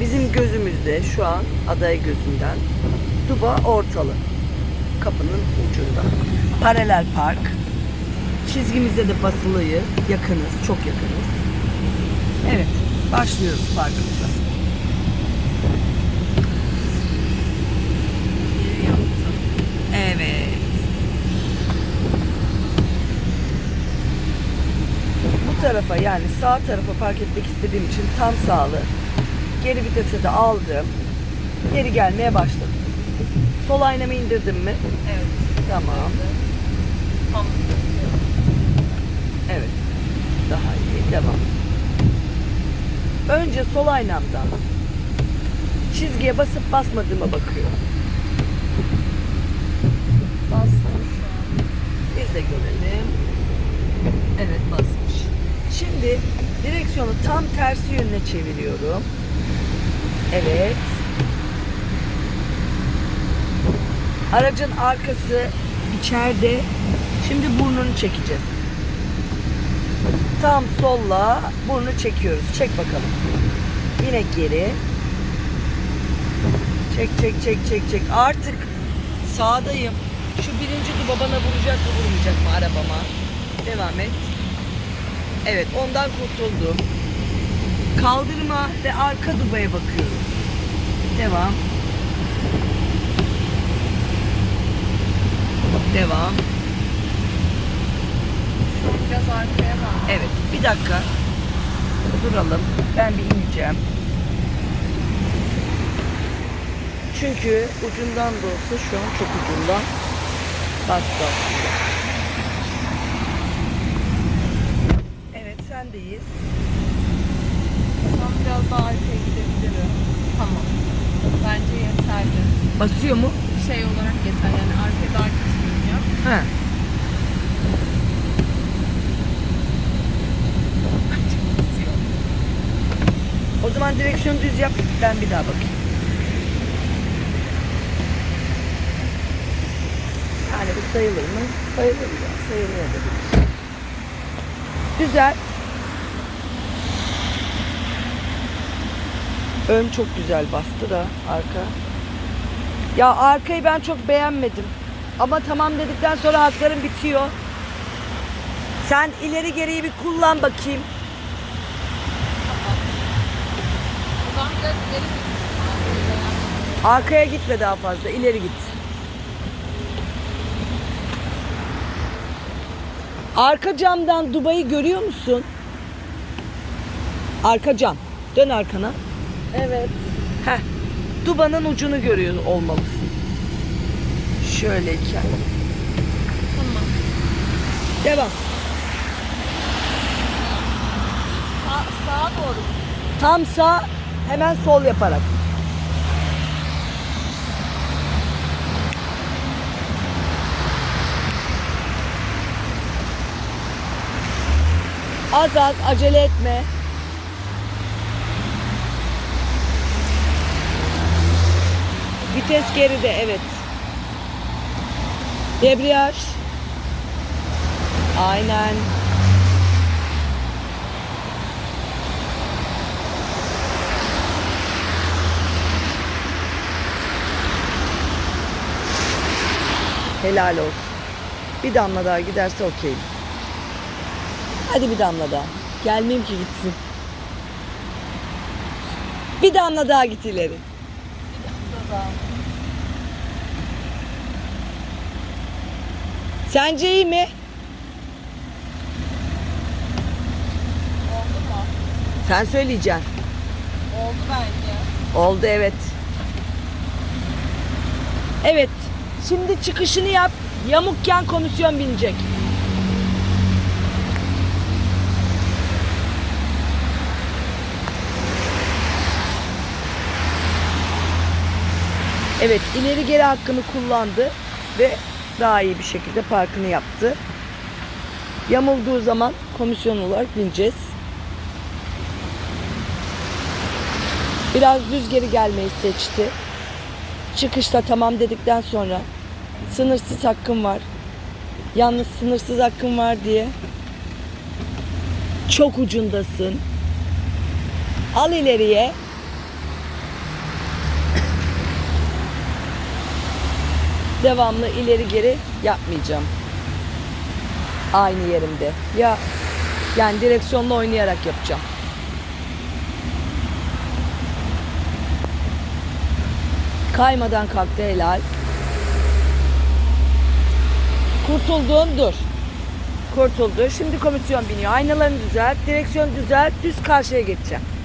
Bizim gözümüzde şu an aday gözünden Duba ortalı. Kapının ucunda. Paralel park. Çizgimizde de basılıyız. Yakınız. Çok yakınız. Evet. Başlıyoruz parkımıza. Evet. Bu tarafa yani sağ tarafa park etmek istediğim için tam sağlı. Geri vitese de aldım. Geri gelmeye başladım. Sol aynamı indirdim mi? Evet. Tamam. Tam. Evet. Daha iyi. Devam. Önce sol aynamdan çizgiye basıp basmadığıma bakıyorum. Bastım şu an. Biz de görelim. Evet basmış. Şimdi direksiyonu tam tersi yönüne çeviriyorum. Evet. Aracın arkası içeride. Şimdi burnunu çekeceğiz. Tam solla burnu çekiyoruz. Çek bakalım. Yine geri. Çek çek çek çek çek. Artık sağdayım. Şu birinci duba bana vuracak mı vurmayacak mı arabama? Devam et. Evet ondan kurtuldum. Kaldırma ve arka dubaya bakıyorum. Devam. Devam. Biraz arkaya bak. Evet bir dakika. Duralım. Ben bir ineceğim. Çünkü ucundan da olsa şu an çok ucundan bastı. Evet sendeyiz. Arkaya gidebilirim. Tamam. Bence yeterli. Basıyor mu? Şey olarak yeter yani arkaya daha gitmiyor. He. O zaman direksiyonu düz yap. Ben bir daha bakayım. Yani bu sayılır mı? Sayılır ya. Sayılmayabilir. Güzel. Ön çok güzel bastı da arka. Ya arkayı ben çok beğenmedim. Ama tamam dedikten sonra haklarım bitiyor. Sen ileri geriyi bir kullan bakayım. Arkaya gitme daha fazla. ileri git. Arka camdan Dubai'yi görüyor musun? Arka cam. Dön arkana. Evet. Heh. Duba'nın ucunu görüyor olmalısın. Şöyleyken. Tamam. Devam. Sağ, sağa doğru. Tam sağ, hemen sol yaparak. Az az acele etme. Vites geride evet. Debriyaj. Aynen. Helal olsun. Bir damla daha giderse okey. Hadi bir damla daha. Gelmeyeyim ki gitsin. Bir damla daha git ileri. Sence iyi mi? Oldu mu? Sen söyleyeceksin. Oldu bence. Oldu evet. Evet. Şimdi çıkışını yap. Yamukken komisyon binecek. Evet, ileri geri hakkını kullandı ve daha iyi bir şekilde parkını yaptı. Yamulduğu zaman komisyon olarak bineceğiz. Biraz düz geri gelmeyi seçti. Çıkışta tamam dedikten sonra sınırsız hakkım var. Yalnız sınırsız hakkım var diye çok ucundasın. Al ileriye. Devamlı ileri geri yapmayacağım. Aynı yerimde. Ya yani direksiyonla oynayarak yapacağım. Kaymadan kalktı helal. Kurtuldun dur. Kurtuldu. Şimdi komisyon biniyor. Aynalarını düzelt, direksiyon düzelt, düz karşıya geçeceğim.